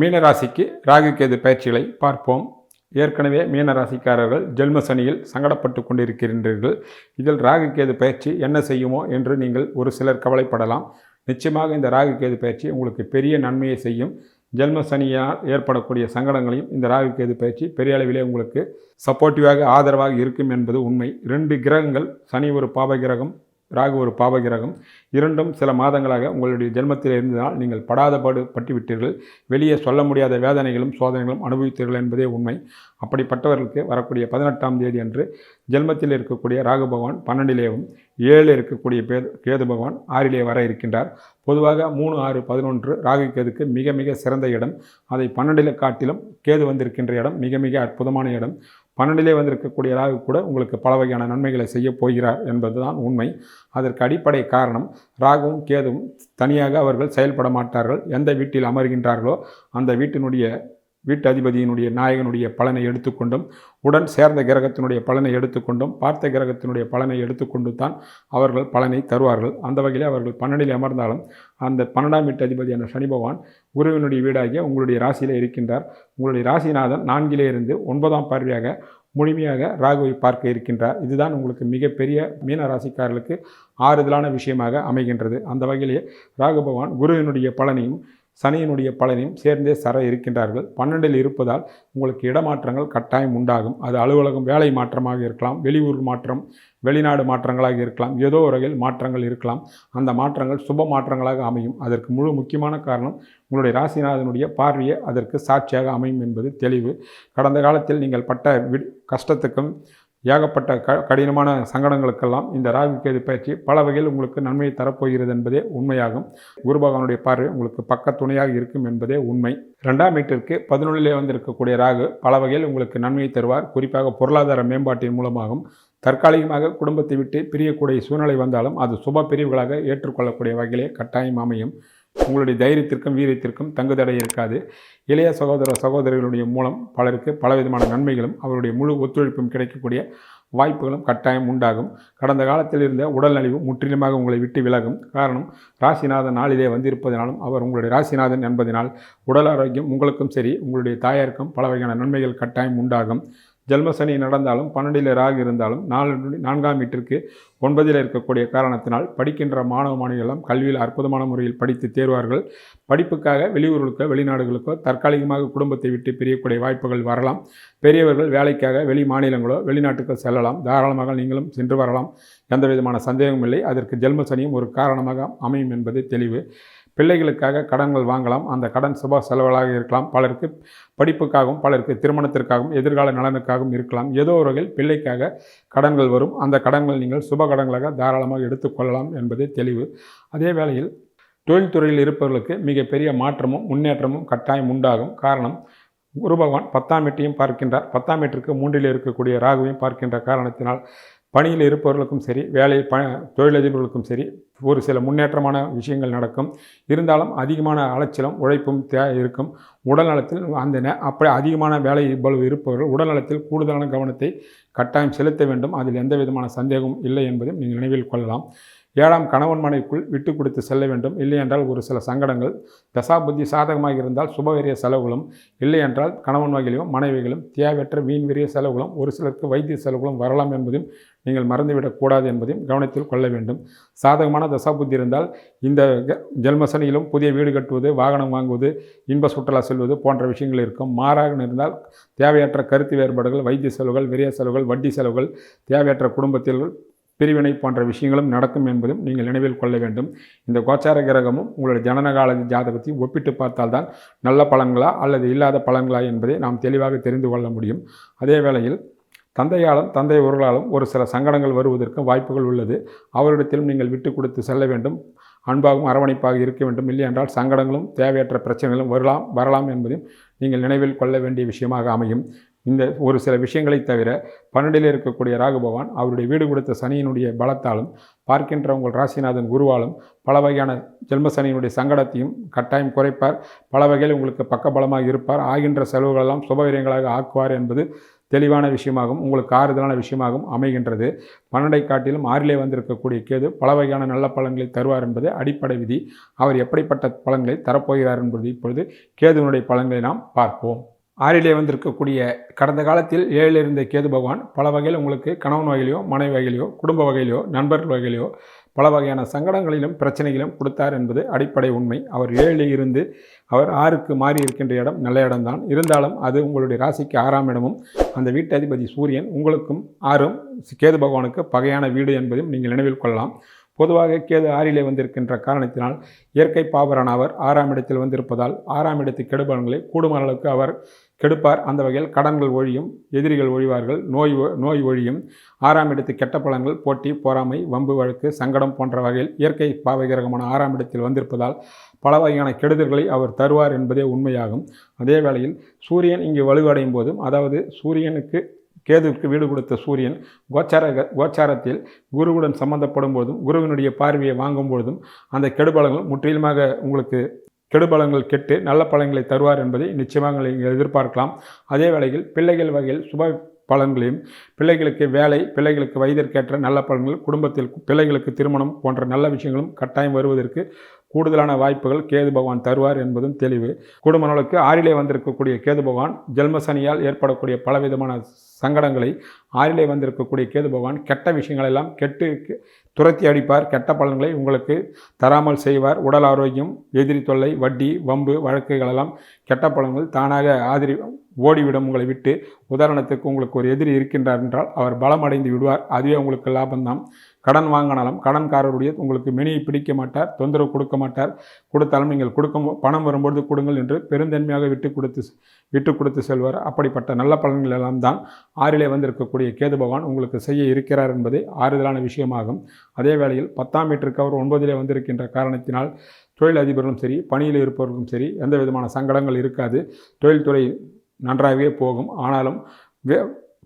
மீனராசிக்கு ராகு கேது பயிற்சிகளை பார்ப்போம். ஏற்கனவே மீனராசிக்காரர்கள் ஜென்ம சனியில் சங்கடப்பட்டு கொண்டிருக்கின்றீர்கள். இதில் ராகு கேது பயிற்சி என்ன செய்யுமோ என்று நீங்கள் ஒரு சிலர் கவலைப்படலாம். நிச்சயமாக இந்த ராகு கேது பயிற்சி உங்களுக்கு பெரிய நன்மையை செய்யும். ஜென்ம சனியால் ஏற்படக்கூடிய சங்கடங்களையும் இந்த ராகு கேது பயிற்சி பெரிய அளவிலே உங்களுக்கு சப்போர்ட்டிவாக ஆதரவாக இருக்கும் என்பது உண்மை. ரெண்டு கிரகங்கள் சனி ஒரு பாப கிரகம் ராகு ஒரு பாவ கிரகம். இரண்டும் சில மாதங்களாக உங்களுடைய ஜென்மத்தில் இருந்ததால் நீங்கள் படாத பாடு பட்டுவிட்டீர்கள். வெளியே சொல்ல முடியாத வேதனைகளும் சோதனைகளும் அனுபவித்தீர்கள் என்பதே உண்மை. அப்படிப்பட்டவர்களுக்கு வரக்கூடிய பதினெட்டாம் தேதி அன்று ஜென்மத்தில் இருக்கக்கூடிய ராகு பகவான் பன்னெண்டிலேயும் ஏழு இருக்கக்கூடிய பேது கேது பகவான் ஆறிலே வர இருக்கின்றார். பொதுவாக மூணு ஆறு பதினொன்று ராகு கேதுக்கு மிக மிக சிறந்த இடம். அதை பன்னெண்டில் காட்டிலும் கேது வந்திருக்கின்ற இடம் மிக மிக அற்புதமான இடம். பன்னெண்டிலே வந்திருக்கக்கூடிய ராகு கூட உங்களுக்கு பல வகையான நன்மைகளை செய்ய போகிறார் என்பதுதான் உண்மை. அதற்கு அடிப்படை காரணம் ராகுவும் கேதுவும் தனியாக அவர்கள் செயல்பட மாட்டார்கள். எந்த வீட்டில் அமர்கின்றார்களோ அந்த வீட்டினுடைய வீட்டு அதிபதியினுடைய நாயகனுடைய பலனை எடுத்துக்கொண்டும் உடன் சேர்ந்த கிரகத்தினுடைய பலனை எடுத்துக்கொண்டும் பார்த்த கிரகத்தினுடைய பலனை எடுத்துக்கொண்டு தான் அவர்கள் பலனை தருவார்கள். அந்த வகையில் அவர்கள் பன்னெண்டில் அமர்ந்தாலும் அந்த பன்னெண்டாம் வீட்டு அதிபதியான சனி பகவான் குருவினுடைய வீடாகிய உங்களுடைய ராசியில் இருக்கின்றார். உங்களுடைய ராசிநாதன் நான்கிலே இருந்து ஒன்பதாம் பார்வையாக முழுமையாக ராகுவை பார்க்க இருக்கின்றார். இதுதான் உங்களுக்கு மிகப்பெரிய மீன ராசிக்காரர்களுக்கு ஆறுதலான விஷயமாக அமைகின்றது. அந்த வகையிலே ராகு பகவான் குருவினுடைய பலனையும் சனியினுடைய பலனையும் சேர்ந்தே சர இருக்கின்றார்கள். பன்னெண்டில் இருப்பதால் உங்களுக்கு இடமாற்றங்கள் கட்டாயம் உண்டாகும். அது அலுவலகம் வேலை மாற்றமாக இருக்கலாம் வெளியூர் மாற்றம் வெளிநாடு மாற்றங்களாக இருக்கலாம் ஏதோ வகையில் மாற்றங்கள் இருக்கலாம். அந்த மாற்றங்கள் சுப மாற்றங்களாக அமையும். அதற்கு முழு முக்கியமான காரணம் உங்களுடைய ராசிநாதனுடைய பார்வையே அதற்கு சாட்சியாக அமையும் என்பது தெளிவு. கடந்த காலத்தில் நீங்கள் பட்ட வி கஷ்டத்துக்கும் ஏகப்பட்ட க கடினமான சங்கடங்களுக்கெல்லாம் இந்த ராகு கேது பயிற்சி பல வகையில் உங்களுக்கு நன்மையை தரப்போகிறது என்பதே உண்மையாகும். குரு பகவானுடைய பார்வை உங்களுக்கு பக்க துணையாக இருக்கும் என்பதே உண்மை. ரெண்டாம் வீட்டிற்கு பதினொன்றிலே வந்திருக்கக்கூடிய ராகு பல வகையில் உங்களுக்கு நன்மையை தருவார். குறிப்பாக பொருளாதார மேம்பாட்டின் மூலமாகவும் தற்காலிகமாக குடும்பத்தை விட்டு பிரியக்கூடிய சூழ்நிலை வந்தாலும் அது சுப பிரிவுகளாக ஏற்றுக்கொள்ளக்கூடிய வகையிலே கட்டாயம் அமையும். உங்களுடைய தைரியத்திற்கும் வீரியத்திற்கும் தங்குதடை இருக்காது. இளைய சகோதர சகோதரிகளுடைய மூலம் பலருக்கு பலவிதமான நன்மைகளும் அவருடைய முழு ஒத்துழைப்பும் கிடைக்கக்கூடிய வாய்ப்புகளும் கட்டாயம் உண்டாகும். கடந்த காலத்தில் இருந்த உடல்நலிவு முற்றிலுமாக உங்களை விட்டு விலகும். காரணம் ராசிநாதன் நாளிலே வந்திருப்பதனாலும் அவர் உங்களுடைய ராசிநாதன் என்பதனால் உடல் ஆரோக்கியம் உங்களுக்கும் சரி உங்களுடைய தாயாருக்கும் பல வகையான நன்மைகள் கட்டாயம் உண்டாகும். ஜென்மசனி நடந்தாலும் பன்னெண்டில் ராகு இருந்தாலும் நாலு நான்காம் வீட்டிற்கு ஒன்பதில் இருக்கக்கூடிய காரணத்தினால் படிக்கின்ற மாணவ மாணவிகளும் கல்வியில் அற்புதமான முறையில் படித்து தேர்வார்கள். படிப்புக்காக வெளியூர்களுக்கோ வெளிநாடுகளுக்கோ தற்காலிகமாக குடும்பத்தை விட்டு பிரியக்கூடிய வாய்ப்புகள் வரலாம். பெரியவர்கள் வேலைக்காக வெளி மாநிலங்களோ வெளிநாட்டுக்கோ செல்லலாம். தாராளமாக நீங்களும் சென்று வரலாம். எந்த விதமான சந்தேகமும் இல்லை. அதற்கு ஜென்மசனியும் ஒரு காரணமாக அமையும் என்பது தெளிவு. பிள்ளைகளுக்காக கடன்கள் வாங்கலாம். அந்த கடன் சுப செலவுகளாக இருக்கலாம். பலருக்கு படிப்புக்காகவும் பலருக்கு திருமணத்திற்காகவும் எதிர்கால நலனுக்காகவும் இருக்கலாம். ஏதோ ஒரு வகையில் பிள்ளைக்காக கடன்கள் வரும். அந்த கடன்கள் நீங்கள் சுப கடன்களாக தாராளமாக எடுத்துக்கொள்ளலாம் என்பதே தெளிவு. அதே வேளையில் தொழில்துறையில் இருப்பவர்களுக்கு மிகப்பெரிய மாற்றமும் முன்னேற்றமும் கட்டாயம் உண்டாகும். காரணம் குரு பகவான் பத்தாம் எட்டையும் பார்க்கின்றார். பத்தாம் வீட்டிற்கு மூன்றில் இருக்கக்கூடிய ராகுவையும் பார்க்கின்ற காரணத்தினால் பணியில் இருப்பவர்களுக்கும் சரி வேலை ப தொழிலதிபர்களுக்கும் சரி ஒரு சில முன்னேற்றமான விஷயங்கள் நடக்கும். இருந்தாலும் அதிகமான அலைச்சலும் உழைப்பும் தே இருக்கும். உடல் நலத்தில் அந்த நே அப்படி அதிகமான வேலை இவ்வளவு இருப்பவர்கள் உடல் நலத்தில் கூடுதலான கவனத்தை கட்டாயம் செலுத்த வேண்டும். அதில் எந்த விதமான சந்தேகமும் இல்லை என்பதையும் நீங்கள் நினைவில் கொள்ளலாம். ஏழாம் கணவன் மனைக்குள் விட்டு கொடுத்து செல்ல வேண்டும். இல்லை என்றால் ஒரு சில சங்கடங்கள் தசாபுத்தி சாதகமாக இருந்தால் சுபவரிய செலவுகளும் இல்லை என்றால் கணவன் வகையிலும் மனைவிகளும் தேவையற்ற வீண் விரிய செலவுகளும் ஒரு சிலருக்கு வைத்திய செலவுகளும் வரலாம் என்பதையும் நீங்கள் மறந்துவிடக்கூடாது என்பதையும் கவனத்தில் கொள்ள வேண்டும். சாதகமான தசாபுத்தி இருந்தால் இந்த ஜென்மசனியிலும் புதிய வீடு கட்டுவது வாகனம் வாங்குவது இன்ப சுற்றுலா செல்வது போன்ற விஷயங்கள் இருக்கும். மாறாக இருந்தால் தேவையற்ற கருத்து வேறுபாடுகள் வைத்திய செலவுகள் விரிய செலவுகள் வட்டி செலவுகள் தேவையற்ற குடும்பத்தில் பிரிவினை போன்ற விஷயங்களும் நடக்கும் என்பதும் நீங்கள் நினைவில் கொள்ள வேண்டும். இந்த கோச்சார கிரகமும் உங்களுடைய ஜனனகால ஜாதகத்தையும் ஒப்பிட்டு பார்த்தால்தான் நல்ல பலன்களா அல்லது இல்லாத பலன்களா என்பதை நாம் தெளிவாக தெரிந்து கொள்ள முடியும். அதே வேளையில் தந்தையாலும் தந்தை உறவுகளாலும் ஒரு சில சங்கடங்கள் வருவதற்கும் வாய்ப்புகள் உள்ளது. அவரிடத்திலும் நீங்கள் விட்டு கொடுத்து செல்ல வேண்டும். அன்பாகவும் அரவணைப்பாக இருக்க வேண்டும். இல்லை என்றால் சங்கடங்களும் தேவையற்ற பிரச்சனைகளும் வரலாம் வரலாம் என்பதையும் நீங்கள் நினைவில் கொள்ள வேண்டிய விஷயமாக அமையும். இந்த ஒரு சில விஷயங்களை தவிர பன்னெண்டில் இருக்கக்கூடிய ராகுபவான் அவருடைய வீடு கொடுத்த சனியினுடைய பலத்தாலும் பார்க்கின்ற உங்கள் ராசிநாதன் குருவாலும் பல வகையான ஜென்ம சனியினுடைய சங்கடத்தையும் கட்டாயம் குறைப்பார். பல வகையில் உங்களுக்கு பக்கபலமாக இருப்பார். ஆகின்ற செலவுகளெல்லாம் சுபவிரயங்களாக ஆக்குவார் என்பது தெளிவான விஷயமாகவும் உங்களுக்கு ஆறுதலான விஷயமாகவும் அமைகின்றது. பன்னெண்டை காட்டிலும் ஆறிலே வந்திருக்கக்கூடிய கேது பல வகையான நல்ல பலன்களை தருவார் என்பது அடிப்படை விதி. அவர் எப்படிப்பட்ட பலன்களை தரப்போகிறார் என்பது இப்பொழுது கேதுவனுடைய பலன்களை நாம் பார்ப்போம். ஆறிலே வந்திருக்கக்கூடிய கடந்த காலத்தில் ஏழில் இருந்த கேது பகவான் பல வகையில் உங்களுக்கு கணவன் வகையிலையோ மனைவி வகையிலையோ குடும்ப வகையிலையோ நண்பர்கள் வகையிலையோ பல வகையான சங்கடங்களிலும் பிரச்சனைகளும் கொடுத்தார் என்பது அடிப்படை உண்மை. அவர் ஏழில் இருந்து அவர் ஆறுக்கு மாறி இருக்கின்ற இடம் நல்ல இடம்தான். இருந்தாலும் அது உங்களுடைய ராசிக்கு ஆறாம் இடமும் அந்த வீட்டு அதிபதி சூரியன் உங்களுக்கும் ஆறும் கேது பகவானுக்கு பகையான வீடு என்பதையும் நீங்கள் நினைவில் கொள்ளலாம். பொதுவாக கேது ஆறிலே வந்திருக்கின்ற காரணத்தினால் இயற்கை பாவரான அவர் ஆறாம் இடத்தில் வந்திருப்பதால் ஆறாம் இடத்து கெடுபலன்களை கூடுமான அளவுக்கு அவர் கெடுப்பார். அந்த வகையில் கடன்கள் ஒழியும் எதிரிகள் ஒழிவார்கள் நோய் ஒ- நோய் ஒழியும். ஆறாம் இடத்து கெட்ட பலன்கள் போட்டி பொறாமை வம்பு வழக்கு சங்கடம் போன்ற வகையில் இயற்கை பாவகிரகமான ஆறாம் இடத்தில் வந்திருப்பதால் பல வகையான கெடுதல்களை அவர் தருவார் என்பதே உண்மையாகும். அதே வேளையில் சூரியன் இங்கு வலுவடையும் போதும் அதாவது சூரியனுக்கு கேதுவிற்கு வீடு கொடுத்த சூரியன் கோச்சார கோச்சாரத்தில் குருவுடன் சம்பந்தப்படும் போதும் குருவினுடைய பார்வையை வாங்கும் பொழுதும் அந்த கெடுபலங்கள் முற்றிலுமாக உங்களுக்கு கெடுபலங்கள் கெட்டு நல்ல பலன்களை தருவார் என்பதை நிச்சயமாக நீங்கள் எதிர்பார்க்கலாம். அதே வேளையில் பிள்ளைகள் வகையில் சுப பலன்களையும் பிள்ளைகளுக்கு வேலை பிள்ளைகளுக்கு வயதிற்கேற்ற நல்ல பலன்கள் குடும்பத்தில் பிள்ளைகளுக்கு திருமணம் போன்ற நல்ல விஷயங்களும் கட்டாயம் வருவதற்கு கூடுதலான வாய்ப்புகள் கேது பகவான் தருவார் என்பதும் தெளிவு. குடும்பங்களுக்கு ஆறிலே வந்திருக்கக்கூடிய கேது பகவான் ஜென்மசனியால் ஏற்படக்கூடிய பலவிதமான சங்கடங்களை ஆறிலே வந்திருக்கக்கூடிய கேது பகவான் கெட்ட விஷயங்களெல்லாம் கெட்டு துரத்தி அடிப்பார். கெட்ட பலன்களை உங்களுக்கு தராமல் செய்வார். உடல் ஆரோக்கியம் எதிரி தொல்லை வட்டி வம்பு வழக்குகளெல்லாம் கெட்ட பலன்கள் தானாக ஆதரி ஓடிவிடும். உங்களை விட்டு உதாரணத்துக்கு உங்களுக்கு ஒரு எதிரி இருக்கின்றார் என்றால் அவர் பலமடைந்து விடுவார். அதுவே உங்களுக்கு லாபம்தான். கடன் வாங்கினாலும் கடன்காரருடைய உங்களுக்கு மெனியை பிடிக்க மாட்டார் தொந்தரவு கொடுக்க மாட்டார். கொடுத்தாலும் நீங்கள் கொடுக்கும் பணம் வரும்பொழுது கொடுங்கள் என்று பெருந்தன்மையாக விட்டு கொடுத்து விட்டு கொடுத்து செல்வார். அப்படிப்பட்ட நல்ல பலன்கள் எல்லாம் தான் ஆறிலே வந்திருக்கக்கூடிய கேது பகவான் உங்களுக்கு செய்ய இருக்கிறார் என்பது ஆறுதலான விஷயமாகும். அதே வேளையில் பத்தாம் மீட்டருக்கு அவர் ஒன்பதிலே வந்திருக்கின்ற காரணத்தினால் தொழில் அதிபர்களும் சரி பணியில் இருப்பவர்களும் சரி எந்த விதமான சங்கடங்கள் இருக்காது. தொழில்துறை நன்றாகவே போகும். ஆனாலும் வே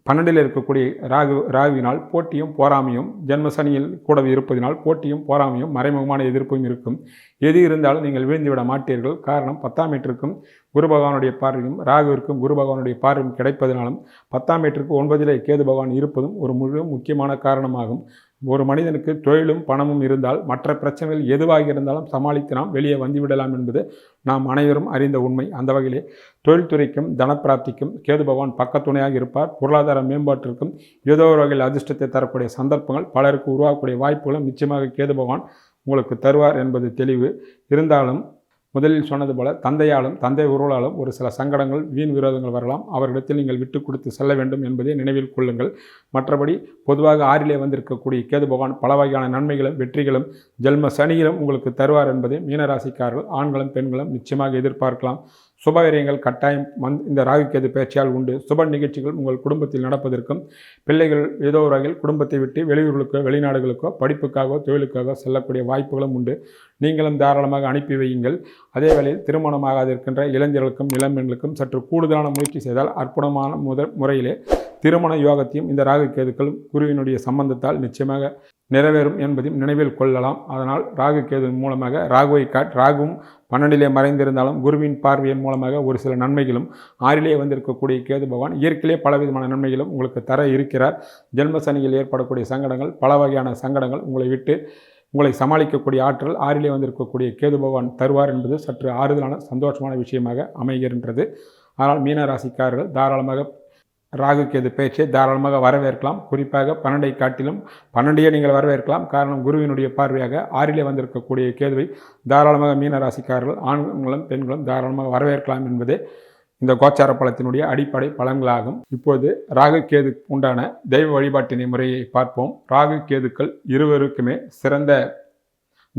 பன்னெண்டில் இருக்கக்கூடிய ராகு ராகுவினால் போட்டியும் போராமையும் ஜென்மசனியில் கூட இருப்பதினால் போட்டியும் போராமையும் மறைமுகமான எதிர்ப்பும் இருக்கும். எது இருந்தாலும் நீங்கள் விழுந்துவிட மாட்டீர்கள். காரணம் பத்தாம் மீட்டருக்கும் குரு பகவானுடைய பார்வையும் ராகுவிற்கும் குரு பகவானுடைய பார்வையும் கிடைப்பதனாலும் பத்தாம் மீட்டருக்கு ஒன்பதிலே கேது பகவான் இருப்பதும் ஒரு முழு முக்கியமான காரணமாகும். ஒரு மனிதனுக்கு தொழிலும் பணமும் இருந்தால் மற்ற பிரச்சனைகள் எதுவாக இருந்தாலும் சமாளித்து நாம் வெளியே வந்துவிடலாம் என்பது நாம் அனைவரும் அறிந்த உண்மை. அந்த வகையிலே தொழில்துறைக்கும் தனப்பிராப்திக்கும் கேது பகவான் பக்கத்துணையாக இருப்பார். பொருளாதார மேம்பாட்டிற்கும் ஏதோ ஒரு வகையில் அதிர்ஷ்டத்தை தரக்கூடிய சந்தர்ப்பங்கள் பலருக்கு உருவாக்கக்கூடிய வாய்ப்புகளும் நிச்சயமாக கேது பகவான் உங்களுக்கு தருவார் என்பது தெளிவு. இருந்தாலும் முதலில் சொன்னது போல தந்தையாலும் தந்தை உருவலாலும் ஒரு சில சங்கடங்கள் வீண் விரோதங்கள் வரலாம். அவர்களிடத்தில் நீங்கள் விட்டு கொடுத்து செல்ல வேண்டும் என்பதை நினைவில் கொள்ளுங்கள். மற்றபடி பொதுவாக ஆறிலே வந்திருக்கக்கூடிய கேது பகவான் பல வகையான நன்மைகளும் வெற்றிகளும் ஜென்ம சனியிலும் உங்களுக்கு தருவார் என்பதை மீனராசிக்காரர்கள் ஆண்களும் பெண்களும் நிச்சயமாக எதிர்பார்க்கலாம். சுபகாரியங்கள் கட்டாயம் வந் இந்த ராகுக்கேது பேச்சியால் உண்டு. சுப நிகழ்ச்சிகள் உங்கள் குடும்பத்தில் நடப்பதற்கும் பிள்ளைகள் ஏதோ ஒரு வகையில் குடும்பத்தை விட்டு வெளியூர்களுக்கோ வெளிநாடுகளுக்கோ படிப்புக்காகவோ தொழிலுக்காக செல்லக்கூடிய வாய்ப்புகளும் உண்டு. நீங்களும் தாராளமாக அனுப்பி வையுங்கள். அதே வேளையில் திருமணமாகாது இருக்கின்ற இளைஞர்களுக்கும் இளம்பெண்களுக்கும் சற்று கூடுதலான முயற்சி செய்தால் அற்புதமான முதல் முறையிலே திருமண யோகத்தையும் இந்த ராகு கேதுக்கள் குருவினுடைய சம்பந்தத்தால் நிச்சயமாக நிறைவேறும் என்பதையும் நினைவில் கொள்ளலாம். அதனால் ராகு கேது மூலமாக ராகுவை காட் ராகுவும் பன்னெண்டிலே மறைந்திருந்தாலும் குருவின் பார்வையின் மூலமாக ஒரு சில நன்மைகளும் ஆறிலே வந்திருக்கக்கூடிய கேது பகவான் இயற்கையிலே பலவிதமான நன்மைகளும் உங்களுக்கு தர இருக்கிறார். ஜென்ம சனியில் ஏற்படக்கூடிய சங்கடங்கள் பல வகையான சங்கடங்கள் உங்களை விட்டு உங்களை சமாளிக்கக்கூடிய ஆற்றல் ஆறிலே வந்திருக்கக்கூடிய கேது பகவான் தருவார் என்பது சற்று ஆறுதலான சந்தோஷமான விஷயமாக அமைகின்றது. ஆனால் மீன ராசிக்காரர்கள் தாராளமாக ராகு கேது பேச்சை தாராளமாக வரவேற்கலாம். குறிப்பாக பன்னெண்டை காட்டிலும் பன்னெண்டையே நீங்கள் வரவேற்கலாம். காரணம் குருவினுடைய பார்வையாக ஆறிலே வந்திருக்கக்கூடிய கேதுவை தாராளமாக மீன ராசிக்காரர்கள் ஆண்களும் பெண்களும் தாராளமாக வரவேற்கலாம் என்பதே இந்த கோச்சார பலத்தினுடைய அடிப்படை பலன்களாகும். இப்போது ராகு கேது உண்டான தெய்வ வழிபாட்டினை முறையை பார்ப்போம். ராகு கேதுக்கள் இருவருக்குமே சிறந்த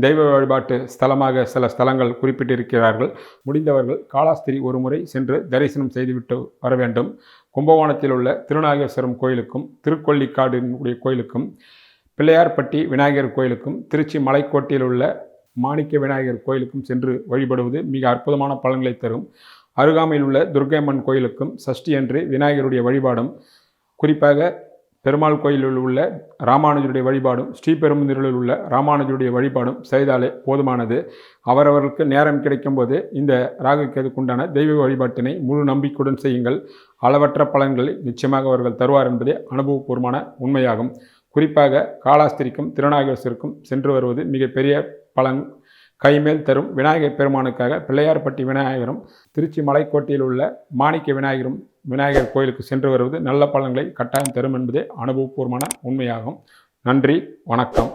தெய்வ வழிபாட்டு ஸ்தலமாக சில ஸ்தலங்கள் குறிப்பிட்டிருக்கிறார்கள். முடிந்தவர்கள் காலாஸ்திரி ஒரு முறை சென்று தரிசனம் செய்துவிட்டு வர வேண்டும். கும்பகோணத்தில் உள்ள திருநாகேஸ்வரம் கோயிலுக்கும் திருக்கொள்ளிக்காடினுடைய கோயிலுக்கும் பிள்ளையார்பட்டி விநாயகர் கோயிலுக்கும் திருச்சி மலைக்கோட்டையில் உள்ள மாணிக்க விநாயகர் கோயிலுக்கும் சென்று வழிபடுவது மிக அற்புதமான பலன்களை தரும். அருகாமையில் உள்ள துர்கையம்மன் கோயிலுக்கும் சஷ்டி அன்று விநாயகருடைய வழிபாடும் குறிப்பாக பெருமாள் கோயிலில் உள்ள ராமானுஜருடைய வழிபாடும் ஸ்ரீபெரும்புதூரில் உள்ள ராமானுஜருடைய வழிபாடும் செய்தாலே போதுமானது. அவரவர்களுக்கு நேரம் கிடைக்கும்போது இந்த ராகுக்கேதுக்குண்டான தெய்வ வழிபாட்டினை முழு நம்பிக்கையுடன் செய்யுங்கள். அளவற்ற பலன்களை நிச்சயமாக அவர்கள் தருவார் என்பதே அனுபவபூர்வமான உண்மையாகும். குறிப்பாக காலாஸ்திரிக்கும் திருநாகேஸ்வருக்கும் சென்று வருவது மிகப்பெரிய பலன். கைமேல் தரும் விநாயகர் பெருமானுக்காக பிள்ளையார்பட்டி விநாயகரும் திருச்சி மலைக்கோட்டையில் உள்ள மாணிக்க விநாயகரும் விநாயகர் கோயிலுக்கு சென்று வருவது நல்ல பலன்களை கட்டாயம் தரும் என்பதே அனுபவபூர்வமான உண்மையாகும். நன்றி வணக்கம்.